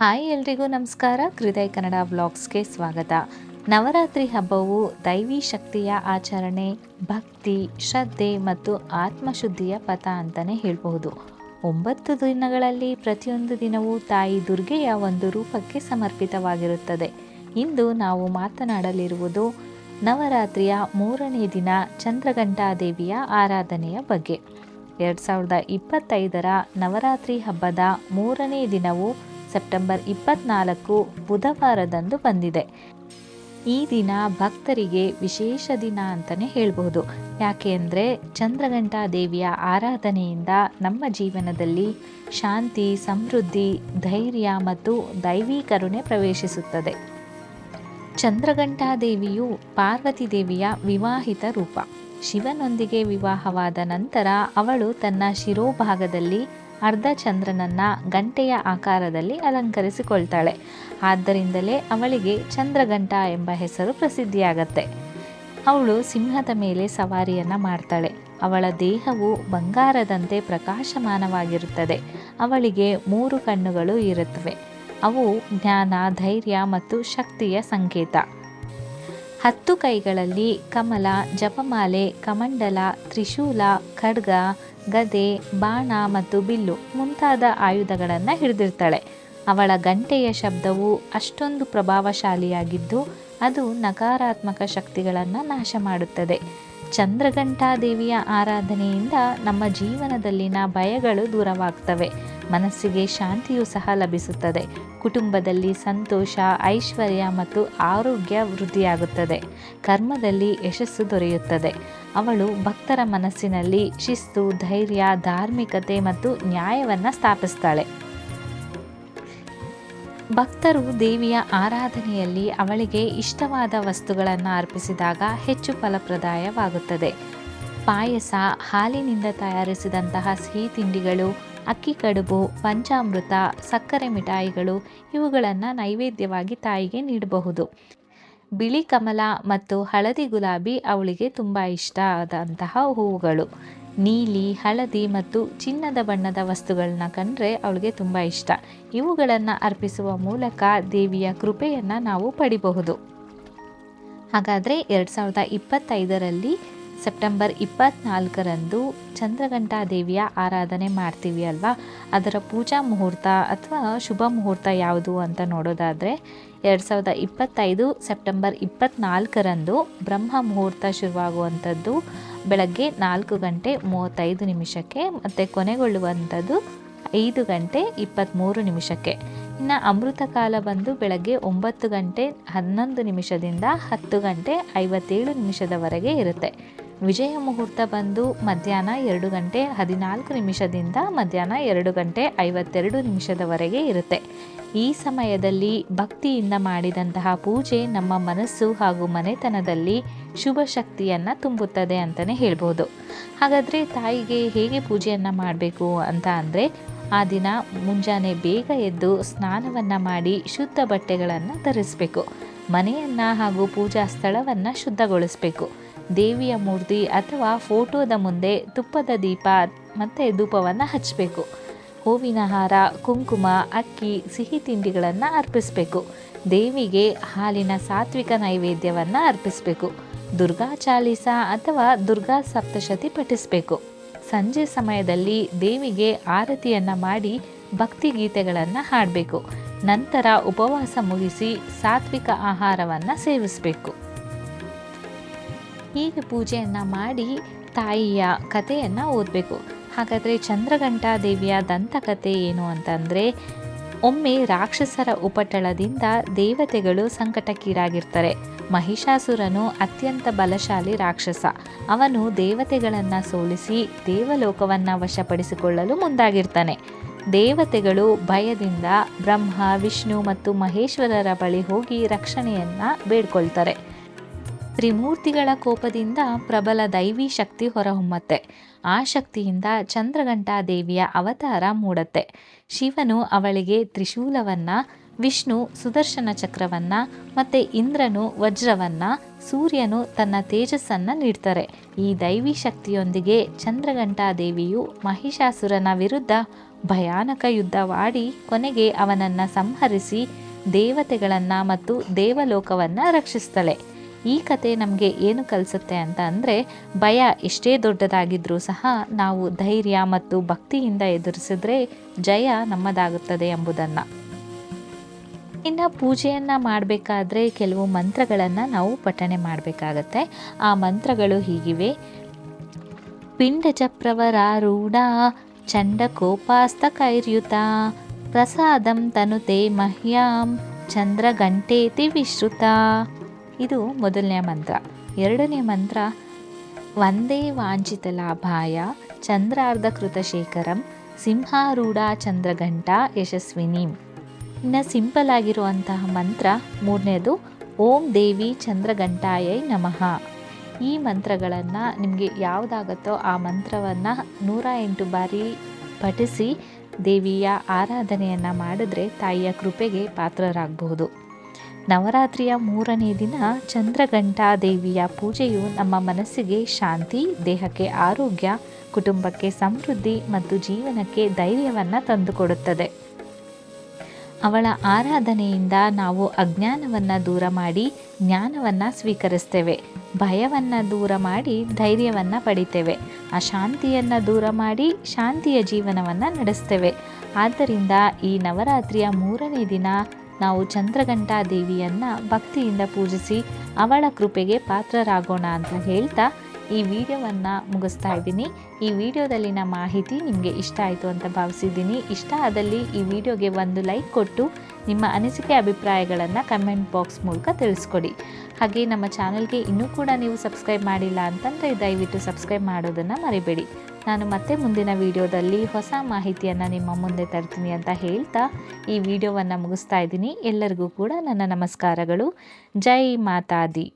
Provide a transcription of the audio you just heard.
Hi ಎಲ್ರಿಗೂ ನಮಸ್ಕಾರ. ಹೃದಯ ಕನ್ನಡ ವ್ಲಾಗ್ಸ್ಗೆ ಸ್ವಾಗತ. ನವರಾತ್ರಿ ಹಬ್ಬವು ದೈವಿ ಶಕ್ತಿಯ ಆಚರಣೆ, ಭಕ್ತಿ, ಶ್ರದ್ಧೆ ಮತ್ತು ಆತ್ಮಶುದ್ಧಿಯ ಪಥ ಅಂತಲೇ ಹೇಳಬಹುದು. ಒಂಬತ್ತು ದಿನಗಳಲ್ಲಿ ಪ್ರತಿಯೊಂದು ದಿನವೂ ತಾಯಿ ದುರ್ಗೆಯ ಒಂದು ರೂಪಕ್ಕೆ ಸಮರ್ಪಿತವಾಗಿರುತ್ತದೆ. ಇಂದು ನಾವು ಮಾತನಾಡಲಿರುವುದು ನವರಾತ್ರಿಯ ಮೂರನೇ ದಿನ ಚಂದ್ರಘಂಟಾದೇವಿಯ ಆರಾಧನೆಯ ಬಗ್ಗೆ. ಎರಡು ಸಾವಿರದ ಇಪ್ಪತ್ತೈದರ ನವರಾತ್ರಿ ಹಬ್ಬದ ಮೂರನೇ ದಿನವು ಸೆಪ್ಟೆಂಬರ್ ಇಪ್ಪತ್ನಾಲ್ಕು ಬುಧವಾರದಂದು ಬಂದಿದೆ. ಈ ದಿನ ಭಕ್ತರಿಗೆ ವಿಶೇಷ ದಿನ ಅಂತಲೇ ಹೇಳ್ಬೋದು ಯಾಕೆ ಅಂದರೆ ಚಂದ್ರಘಂಟಾ ದೇವಿಯ ಆರಾಧನೆಯಿಂದ ನಮ್ಮ ಜೀವನದಲ್ಲಿ ಶಾಂತಿ, ಸಮೃದ್ಧಿ, ಧೈರ್ಯ ಮತ್ತು ದೈವಿ ಕರುಣೆ ಪ್ರವೇಶಿಸುತ್ತದೆ. ಚಂದ್ರಘಂಟಾ ದೇವಿಯು ಪಾರ್ವತಿ ದೇವಿಯ ವಿವಾಹಿತ ರೂಪ. ಶಿವನೊಂದಿಗೆ ವಿವಾಹವಾದ ನಂತರ ಅವಳು ತನ್ನ ಶಿರೋಭಾಗದಲ್ಲಿ ಅರ್ಧ ಚಂದ್ರನನ್ನ ಗಂಟೆಯ ಆಕಾರದಲ್ಲಿ ಅಲಂಕರಿಸಿಕೊಳ್ತಾಳೆ. ಆದ್ದರಿಂದಲೇ ಅವಳಿಗೆ ಚಂದ್ರಗಂಟ ಎಂಬ ಹೆಸರು ಪ್ರಸಿದ್ಧಿಯಾಗತ್ತೆ. ಅವಳು ಸಿಂಹದ ಮೇಲೆ ಸವಾರಿಯನ್ನು ಮಾಡ್ತಾಳೆ. ಅವಳ ದೇಹವು ಬಂಗಾರದಂತೆ ಪ್ರಕಾಶಮಾನವಾಗಿರುತ್ತದೆ. ಅವಳಿಗೆ ಮೂರು ಕಣ್ಣುಗಳು ಇರುತ್ತವೆ. ಅವು ಜ್ಞಾನ, ಧೈರ್ಯ ಮತ್ತು ಶಕ್ತಿಯ ಸಂಕೇತ. ಹತ್ತು ಕೈಗಳಲ್ಲಿ ಕಮಲ, ಜಪಮಾಲೆ, ಕಮಂಡಲ, ತ್ರಿಶೂಲ, ಖಡ್ಗ ಗದೆ, ಬಾಣ ಮತ್ತು ಬಿಲ್ಲು ಮುಂತಾದ ಆಯುಧಗಳನ್ನು ಹಿಡಿದಿರ್ತಾಳೆ. ಅವಳ ಗಂಟೆಯ ಶಬ್ದವು ಅಷ್ಟೊಂದು ಪ್ರಭಾವಶಾಲಿಯಾಗಿದ್ದು ಅದು ನಕಾರಾತ್ಮಕ ಶಕ್ತಿಗಳನ್ನು ನಾಶ ಮಾಡುತ್ತದೆ ಚಂದ್ರಘಂಟಾ ದೇವಿಯ ಆರಾಧನೆಯಿಂದ ನಮ್ಮ ಜೀವನದಲ್ಲಿನ ಭಯಗಳು ದೂರವಾಗ್ತವೆ. ಮನಸ್ಸಿಗೆ ಶಾಂತಿಯೂ ಸಹ ಲಭಿಸುತ್ತದೆ. ಕುಟುಂಬದಲ್ಲಿ ಸಂತೋಷ, ಐಶ್ವರ್ಯ ಮತ್ತು ಆರೋಗ್ಯ ವೃದ್ಧಿಯಾಗುತ್ತದೆ. ಕರ್ಮದಲ್ಲಿ ಯಶಸ್ಸು ದೊರೆಯುತ್ತದೆ. ಅವಳು ಭಕ್ತರ ಮನಸ್ಸಿನಲ್ಲಿ ಶಿಸ್ತು, ಧೈರ್ಯ, ಧಾರ್ಮಿಕತೆ ಮತ್ತು ನ್ಯಾಯವನ್ನು ಸ್ಥಾಪಿಸ್ತಾಳೆ. ಭಕ್ತರು ದೇವಿಯ ಆರಾಧನೆಯಲ್ಲಿ ಅವಳಿಗೆ ಇಷ್ಟವಾದ ವಸ್ತುಗಳನ್ನು ಅರ್ಪಿಸಿದಾಗ ಹೆಚ್ಚು ಫಲಪ್ರದಾಯವಾಗುತ್ತದೆ. ಪಾಯಸ, ಹಾಲಿನಿಂದ ತಯಾರಿಸಿದಂತಹ ಸಿಹಿ ತಿಂಡಿಗಳು, ಅಕ್ಕಿ ಕಡುಬು, ಪಂಚಾಮೃತ, ಸಕ್ಕರೆ ಮಿಠಾಯಿಗಳು ಇವುಗಳನ್ನು ನೈವೇದ್ಯವಾಗಿ ತಾಯಿಗೆ ನೀಡಬಹುದು. ಬಿಳಿ ಕಮಲ ಮತ್ತು ಹಳದಿ ಗುಲಾಬಿ ಅವಳಿಗೆ ತುಂಬ ಇಷ್ಟ ಆದಂತಹ ಹೂವುಗಳು. ನೀಲಿ, ಹಳದಿ ಮತ್ತು ಚಿನ್ನದ ಬಣ್ಣದ ವಸ್ತುಗಳನ್ನ ಕಂಡ್ರೆ ಅವಳಿಗೆ ತುಂಬ ಇಷ್ಟ. ಇವುಗಳನ್ನು ಅರ್ಪಿಸುವ ಮೂಲಕ ದೇವಿಯ ಕೃಪೆಯನ್ನು ನಾವು ಪಡಿಬಹುದು. ಹಾಗಾದರೆ ಎರಡು ಸಾವಿರದ ಇಪ್ಪತ್ತೈದರಲ್ಲಿ ಸೆಪ್ಟೆಂಬರ್ ಇಪ್ಪತ್ನಾಲ್ಕರಂದು ಚಂದ್ರಘಂಟಾ ದೇವಿಯ ಆರಾಧನೆ ಮಾಡ್ತೀವಿ ಅಲ್ವಾ? ಅದರ ಪೂಜಾ ಮುಹೂರ್ತ ಅಥವಾ ಶುಭ ಮುಹೂರ್ತ ಯಾವುದು ಅಂತ ನೋಡೋದಾದರೆ ಎರಡು ಸಾವಿರದ ಇಪ್ಪತ್ತೈದು ಸೆಪ್ಟೆಂಬರ್ ಇಪ್ಪತ್ನಾಲ್ಕರಂದು ಬ್ರಹ್ಮ ಮುಹೂರ್ತ ಶುರುವಾಗುವಂಥದ್ದು. ಬೆಳಗ್ಗೆ ನಾಲ್ಕು ಗಂಟೆ ಮೂವತ್ತೈದು ನಿಮಿಷಕ್ಕೆ ಮತ್ತು ಕೊನೆಗೊಳ್ಳುವಂಥದ್ದು ಐದು ಗಂಟೆ ಇಪ್ಪತ್ತ್ಮೂರು ನಿಮಿಷಕ್ಕೆ. ಇನ್ನು ಅಮೃತ ಕಾಲ ಬಂದು ಬೆಳಗ್ಗೆ ಒಂಬತ್ತು ಗಂಟೆ ಹನ್ನೊಂದು ನಿಮಿಷದಿಂದ ಹತ್ತು ಗಂಟೆ ಐವತ್ತೇಳು ನಿಮಿಷದವರೆಗೆ ಇರುತ್ತೆ. ವಿಜಯ ಮುಹೂರ್ತ ಬಂದು ಮಧ್ಯಾಹ್ನ ಎರಡು ಗಂಟೆ ಹದಿನಾಲ್ಕು ನಿಮಿಷದಿಂದ ಮಧ್ಯಾಹ್ನ ಎರಡು ಗಂಟೆ ಐವತ್ತೆರಡು ನಿಮಿಷದವರೆಗೆ ಇರುತ್ತೆ. ಈ ಸಮಯದಲ್ಲಿ ಭಕ್ತಿಯಿಂದ ಮಾಡಿದಂತಹ ಪೂಜೆ ನಮ್ಮ ಮನಸ್ಸು ಹಾಗೂ ಮನೆತನದಲ್ಲಿ ಶುಭ ಶಕ್ತಿಯನ್ನು ತುಂಬುತ್ತದೆ ಅಂತಲೇ ಹೇಳ್ಬೋದು. ಹಾಗಾದರೆ ತಾಯಿಗೆ ಹೇಗೆ ಪೂಜೆಯನ್ನು ಮಾಡಬೇಕು ಅಂತ ಅಂದರೆ ಆ ದಿನ ಮುಂಜಾನೆ ಬೇಗ ಎದ್ದು ಸ್ನಾನವನ್ನು ಮಾಡಿ ಶುದ್ಧ ಬಟ್ಟೆಗಳನ್ನು ಧರಿಸಬೇಕು. ಮನೆಯನ್ನು ಹಾಗೂ ಪೂಜಾ ಸ್ಥಳವನ್ನು ಶುದ್ಧಗೊಳಿಸಬೇಕು. ದೇವಿಯ ಮೂರ್ತಿ ಅಥವಾ ಫೋಟೋದ ಮುಂದೆ ತುಪ್ಪದ ದೀಪ ಮತ್ತು ಧೂಪವನ್ನು ಹಚ್ಚಬೇಕು ಹೂವಿನ ಹಾರ, ಕುಂಕುಮ, ಅಕ್ಕಿ, ಸಿಹಿ ತಿಂಡಿಗಳನ್ನು ಅರ್ಪಿಸಬೇಕು. ದೇವಿಗೆ ಹಾಲಿನ ಸಾತ್ವಿಕ ನೈವೇದ್ಯವನ್ನು ಅರ್ಪಿಸಬೇಕು. ದುರ್ಗಾ ಚಾಲೀಸ ಅಥವಾ ದುರ್ಗಾ ಸಪ್ತಶತಿ ಪಠಿಸಬೇಕು. ಸಂಜೆ ಸಮಯದಲ್ಲಿ ದೇವಿಗೆ ಆರತಿಯನ್ನು ಮಾಡಿ ಭಕ್ತಿ ಗೀತೆಗಳನ್ನು ಹಾಡಬೇಕು. ನಂತರ ಉಪವಾಸ ಮುಗಿಸಿ ಸಾತ್ವಿಕ ಆಹಾರವನ್ನು ಸೇವಿಸಬೇಕು. ಹೀಗೆ ಪೂಜೆಯನ್ನು ಮಾಡಿ ತಾಯಿಯ ಕಥೆಯನ್ನು ಓದಬೇಕು. ಹಾಗಾದರೆ ಚಂದ್ರಘಂಟಾ ದೇವಿಯ ದಂತಕಥೆ ಏನು ಅಂತಂದರೆ ಒಮ್ಮೆ ರಾಕ್ಷಸರ ಉಪಟಳದಿಂದ ದೇವತೆಗಳು ಸಂಕಟಕ್ಕೀಡಾಗಿರ್ತಾರೆ. ಮಹಿಷಾಸುರನು ಅತ್ಯಂತ ಬಲಶಾಲಿ ರಾಕ್ಷಸ. ಅವನು ದೇವತೆಗಳನ್ನು ಸೋಲಿಸಿ ದೇವಲೋಕವನ್ನು ವಶಪಡಿಸಿಕೊಳ್ಳಲು ಮುಂದಾಗಿರ್ತಾನೆ. ದೇವತೆಗಳು ಭಯದಿಂದ ಬ್ರಹ್ಮ, ವಿಷ್ಣು ಮತ್ತು ಮಹೇಶ್ವರರ ಬಳಿ ಹೋಗಿ ರಕ್ಷಣೆಯನ್ನು ಬೇಡ್ಕೊಳ್ತಾರೆ. ತ್ರಿಮೂರ್ತಿಗಳ ಕೋಪದಿಂದ ಪ್ರಬಲ ದೈವಿ ಶಕ್ತಿ ಹೊರಹೊಮ್ಮತ್ತೆ. ಆ ಶಕ್ತಿಯಿಂದ ಚಂದ್ರಘಂಟಾ ದೇವಿಯ ಅವತಾರ ಮೂಡತ್ತೆ. ಶಿವನು ಅವಳಿಗೆ ತ್ರಿಶೂಲವನ್ನು, ವಿಷ್ಣು ಸುದರ್ಶನ ಚಕ್ರವನ್ನು, ಮತ್ತು ಇಂದ್ರನು ವಜ್ರವನ್ನು, ಸೂರ್ಯನು ತನ್ನ ತೇಜಸ್ಸನ್ನು ನೀಡ್ತಾರೆ. ಈ ದೈವಿ ಶಕ್ತಿಯೊಂದಿಗೆ ಚಂದ್ರಘಂಟಾ ದೇವಿಯು ಮಹಿಷಾಸುರನ ವಿರುದ್ಧ ಭಯಾನಕ ಯುದ್ಧವಾಡಿ ಕೊನೆಗೆ ಅವನನ್ನು ಸಂಹರಿಸಿ ದೇವತೆಗಳನ್ನು ಮತ್ತು ದೇವಲೋಕವನ್ನು ರಕ್ಷಿಸ್ತಾಳೆ. ಈ ಕತೆ ನಮಗೆ ಏನು ಕಲಿಸುತ್ತೆ ಅಂತ ಅಂದರೆ, ಭಯ ಎಷ್ಟೇ ದೊಡ್ಡದಾಗಿದ್ದರೂ ಸಹ ನಾವು ಧೈರ್ಯ ಮತ್ತು ಭಕ್ತಿಯಿಂದ ಎದುರಿಸಿದ್ರೆ ಜಯ ನಮ್ಮದಾಗುತ್ತದೆ ಎಂಬುದನ್ನು. ಇನ್ನು ಪೂಜೆಯನ್ನು ಮಾಡಬೇಕಾದ್ರೆ ಕೆಲವು ಮಂತ್ರಗಳನ್ನು ನಾವು ಪಠಣೆ ಮಾಡಬೇಕಾಗತ್ತೆ. ಆ ಮಂತ್ರಗಳು ಹೀಗಿವೆ. ಪಿಂಡಚಪ್ರವರಾರೂಢ ಚಂಡಕೋಪಾಸ್ತ ಕೈರ್ಯುತ ಪ್ರಸಾದಂ ತನುತೆ ಮಹ್ಯಾಂ ಚಂದ್ರಗಂಟೇತಿ ವಿಶ್ರುತ. ಇದು ಮೊದಲನೇ ಮಂತ್ರ. ಎರಡನೇ ಮಂತ್ರ, ವಂದೇ ವಾಂಛಿತ ಲಾಭಾಯ ಚಂದ್ರಾರ್ಧ ಕೃತಶೇಖರಂ ಸಿಂಹಾರೂಢ ಚಂದ್ರಘಂಟ ಯಶಸ್ವಿನಿ. ಇನ್ನು ಸಿಂಪಲ್ ಆಗಿರುವಂತಹ ಮಂತ್ರ, ಮೂರನೇದು, ಓಂ ದೇವಿ ಚಂದ್ರಘಂಟಾಯೈ ನಮಃ. ಈ ಮಂತ್ರಗಳನ್ನು ನಿಮಗೆ ಯಾವುದಾಗತ್ತೋ ಆ ಮಂತ್ರವನ್ನು ನೂರ ಎಂಟು ಬಾರಿ ಪಠಿಸಿ ದೇವಿಯ ಆರಾಧನೆಯನ್ನು ಮಾಡಿದ್ರೆ ತಾಯಿಯ ಕೃಪೆಗೆ ಪಾತ್ರರಾಗಬಹುದು. ನವರಾತ್ರಿಯ ಮೂರನೇ ದಿನ ಚಂದ್ರಘಂಟಾ ದೇವಿಯ ಪೂಜೆಯು ನಮ್ಮ ಮನಸ್ಸಿಗೆ ಶಾಂತಿ, ದೇಹಕ್ಕೆ ಆರೋಗ್ಯ, ಕುಟುಂಬಕ್ಕೆ ಸಮೃದ್ಧಿ ಮತ್ತು ಜೀವನಕ್ಕೆ ಧೈರ್ಯವನ್ನು ತಂದುಕೊಡುತ್ತದೆ. ಅವಳ ಆರಾಧನೆಯಿಂದ ನಾವು ಅಜ್ಞಾನವನ್ನು ದೂರ ಮಾಡಿ ಜ್ಞಾನವನ್ನು ಸ್ವೀಕರಿಸ್ತೇವೆ. ಭಯವನ್ನು ದೂರ ಮಾಡಿ ಧೈರ್ಯವನ್ನು ಪಡಿತೇವೆ. ಅಶಾಂತಿಯನ್ನು ದೂರ ಮಾಡಿ ಶಾಂತಿಯ ಜೀವನವನ್ನು ನಡೆಸ್ತೇವೆ. ಆದ್ದರಿಂದ ಈ ನವರಾತ್ರಿಯ ಮೂರನೇ ದಿನ ನಾವು ಚಂದ್ರಘಂಟಾ ದೇವಿಯನ್ನು ಭಕ್ತಿಯಿಂದ ಪೂಜಿಸಿ ಅವಳ ಕೃಪೆಗೆ ಪಾತ್ರರಾಗೋಣ ಅಂತ ಹೇಳ್ತಾ ಈ ವಿಡಿಯೋವನ್ನು ಮುಗಿಸ್ತಾ ಇದ್ದೀನಿ. ಈ ವಿಡಿಯೋದಲ್ಲಿನ ಮಾಹಿತಿ ನಿಮಗೆ ಇಷ್ಟ ಆಯಿತು ಅಂತ ಭಾವಿಸಿದ್ದೀನಿ. ಇಷ್ಟ ಆದಲ್ಲಿ ಈ ವಿಡಿಯೋಗೆ ಒಂದು ಲೈಕ್ ಕೊಟ್ಟು ನಿಮ್ಮ ಅನಿಸಿಕೆ ಅಭಿಪ್ರಾಯಗಳನ್ನು ಕಮೆಂಟ್ ಬಾಕ್ಸ್ ಮೂಲಕ ತಿಳಿಸ್ಕೊಡಿ. ಹಾಗೆ ನಮ್ಮ ಚಾನಲ್ಗೆ ಇನ್ನೂ ಕೂಡ ನೀವು ಸಬ್ಸ್ಕ್ರೈಬ್ ಮಾಡಿಲ್ಲ ಅಂತಂದರೆ ದಯವಿಟ್ಟು ಸಬ್ಸ್ಕ್ರೈಬ್ ಮಾಡೋದನ್ನು ಮರಿಬೇಡಿ. ನಾನು ಮತ್ತೆ ಮುಂದಿನ ವಿಡಿಯೋದಲ್ಲಿ ಹೊಸ ಮಾಹಿತಿಯನ್ನು ನಿಮ್ಮ ಮುಂದೆ ತರ್ತೀನಿ ಅಂತ ಹೇಳ್ತಾ ಈ ವಿಡಿಯೋವನ್ನು ಮುಗಿಸ್ತಾ ಇದ್ದೀನಿ. ಎಲ್ಲರಿಗೂ ಕೂಡ ನನ್ನ ನಮಸ್ಕಾರಗಳು. ಜೈ ಮಾತಾದಿ.